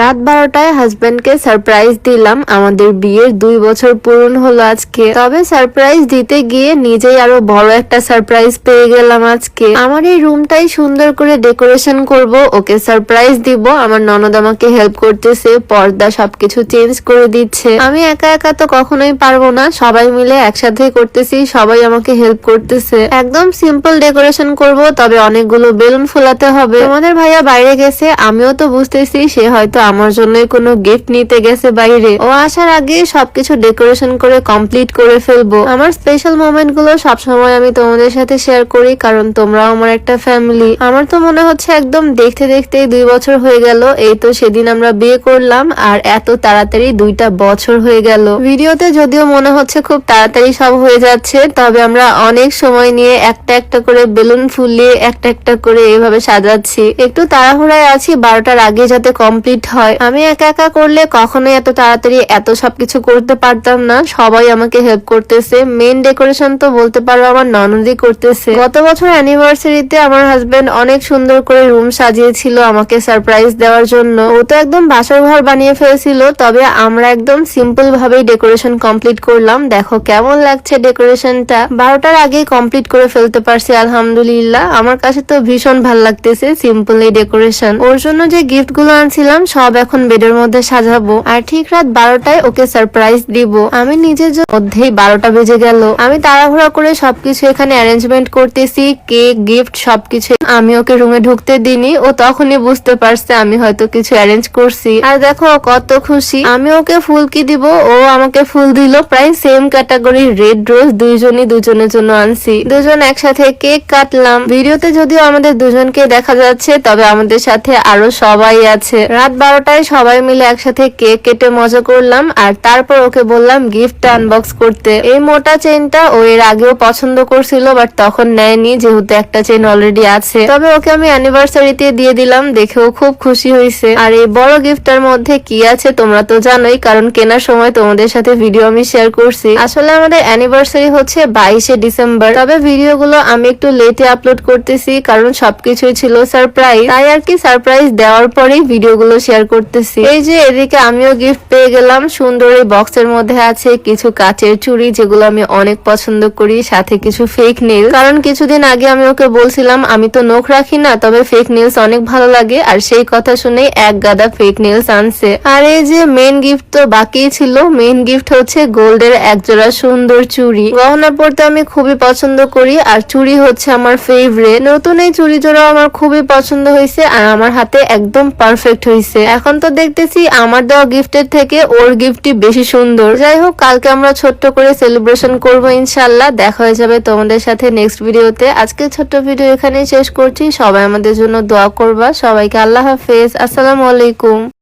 রাত বারোটায় হাজবেন্ডকে সারপ্রাইজ দিলাম। আমাদের বিয়ের দুই বছর পূরণ হলো আজকে। তবে সারপ্রাইজ দিতে গিয়ে নিজেই আরও বড় একটা সারপ্রাইজ পেয়ে গেলাম আজকে। আমার এই রুমটাই সুন্দর করে ডেকোরেশন করব, ওকে সারপ্রাইজ দিব। আমার ননদ আমাকে হেল্প করতেছে, পর্দা সবকিছু চেঞ্জ করে দিচ্ছে। আমি একা একা তো কখনোই পারব না, সবাই মিলে একসাথে করতেছি, সবাই আমাকে হেল্প করতেছে। একদম সিম্পল ডেকোরেশন করব, তবে অনেকগুলো বেলুন ফোলাতে হবে। আমাদের ভাইয়া বাইরে গেছে, আমিও তো বুঝতেছি, সে হয়তো আমার জন্যই কোনো গিফট নিতে গেছে বাইরে। ও আসার আগে সবকিছু ডেকোরেশন করে কমপ্লিট করে ফেলব। আমার স্পেশাল মোমেন্টগুলো সবসময় আমি তোমাদের সাথে শেয়ার করি, কারণ তোমরাও আমার একটা ফ্যামিলি আমার তো মনে হচ্ছে একদম দেখতে দেখতে দুই বছর হয়ে গেল, এই তো সেদিন আমরা বিয়ে করলাম, আর এত তাড়াতাড়ি দুইটা বছর হয়ে গেল। ভিডিওতে যদিও মনে হচ্ছে খুব তাড়াতাড়ি সব হয়ে যাচ্ছে, তবে আমরা অনেক সময় নিয়ে একটা একটা করে বেলুন ফুলিয়ে একটা একটা করে এভাবে সাজাচ্ছি। একটু তাড়াহুড়ায় আছি, বারোটার আগে যাতে কমপ্লিট হয়। আমি একা একা করলে কখনোই এত তাড়াতাড়ি এত সবকিছু করতে পারতাম না। সবাই আমাকে হেল্প করতেছে। মেন ডেকোরেশন তো বলতে পারো আমার ননদই করতেছে। গত বছর অ্যানিভার্সারিতে আমার হাজবেন্ড অনেক সুন্দর করে রুম সাজিয়েছিল আমাকে সারপ্রাইজ দেওয়ার জন্য। ও তো একদম বাসর ঘর বানিয়ে ফেলেছিল, তবে আমরা একদম সিম্পল ভাবেই ডেকোরেশন কমপ্লিট করলাম। দেখো কেমন লাগছে ডেকোরেশনটা বারোটার আগেই কমপ্লিট করে ফেলতে পারছি, আলহামদুলিল্লাহ। আমার কাছে তো ভীষণ ভালো লাগতেছে সিম্পল এই ডেকোরেশন ওর জন্য যে গিফটগুলো আনছিলাম, সব এখন বেডের মধ্যে সাজাবো। আর ঠিক রাত বারোটায় ওকে সারপ্রাইজ দিব। আমি নিজের মধ্যেই বারোটা বেজে গেল। আমি তাড়াহুড়া করে সবকিছু এখানে অ্যারেঞ্জমেন্ট করতেছি। কেক গিফট সবকিছু। আমি ওকে রুমে ঢুকতে দিনি ও তখনই বুঝতে পারছে আমি হয়তো কিছু অ্যারেঞ্জ করছি। আর দেখো কত খুশি। আমি ওকে ফুল কি দিব। ও আমাকে ফুল দিল। প্রায় সেম ক্যাটাগরির রেড রোজ দুইজনই দুজনের জন্য আনছি। দুজন একসাথে কেক কাটলাম। ভিডিওতে যদিও আমাদের দুজনকে দেখা যাচ্ছে, তবে আমাদের সাথে আরও সবাই আছে। রাত বারোটায় সবাই মিলে একসাথে কেক কেটে মজা করলাম, আর তারপর ওকে বললাম গিফট আনবক্স করতে। এই মোটা চেনটা ও এর আগেও পছন্দ করছিল, বাট তখন নেয়নি, যেহেতু একটা চেন অলরেডি আছে। তবে ওকে আমি অ্যানিভার্সারিতে দিয়ে দিলাম দেখেও খুব খুশি হয়েছে। আর এই বড় গিফটটার মধ্যে কি আছে তোমরা তো জানোই, কারণ কেনার সময় তোমাদের সাথে ভিডিও আমি শেয়ার করছি। আসলে আমাদের অ্যানিভার্সারি হচ্ছে বাইশে ডিসেম্বর। তবে ভিডিওগুলো আমি একটু লেটে আপলোড করতেছি, কারণ সবকিছুই ছিল সারপ্রাইজ তাই আর কি সারপ্রাইজ দেওয়ার পরেই ভিডিওগুলো শেয়ার করতেছি। এই যে এদিকে আমিও গিফট পেয়ে গেলাম। সুন্দর এই বক্সের মধ্যে আছে কিছু কাচের চুড়ি, যেগুলো আমি অনেক পছন্দ করি, সাথে কিছু ফেক নেল কারণ কিছুদিন আগে আমি ওকে বলছিলাম, আমি তো নখ রাখি না, তবে ফেক নেলস অনেক ভালো লাগে। আর সেই কথা শুনেই এক গাদা ফেক নেলস আনছে। আর এই যে মেন গিফট তো বাকি ছিল। মেন গিফট হচ্ছে গোল্ডের একজোড়া সুন্দর চুড়ি। গহনা পরতে আমি খুবই পছন্দ করি, আর চুড়ি হচ্ছে আমার ফেভারিট নতুন এই চুড়ি জোড়া আমার খুবই পছন্দ হয়েছে, আর আমার হাতে একদম পারফেক্ট হয়েছে। এখন তো দেখতেছি আমার দেওয়া গিফটের থেকে ওর গিফটটি বেশি সুন্দর। যাই হোক কালকে আমরা ছোট্ট করে সেলিব্রেশন করব ইনশাল্লাহ। দেখা হয়ে যাবে তোমাদের সাথে নেক্সট ভিডিওতে আজকে ছোট্ট ভিডিও এখানে শেষ করছি। সবাই আমাদের জন্য দোয়া করবা। সবাইকে আল্লাহ হাফেজ। আসসালামু আলাইকুম।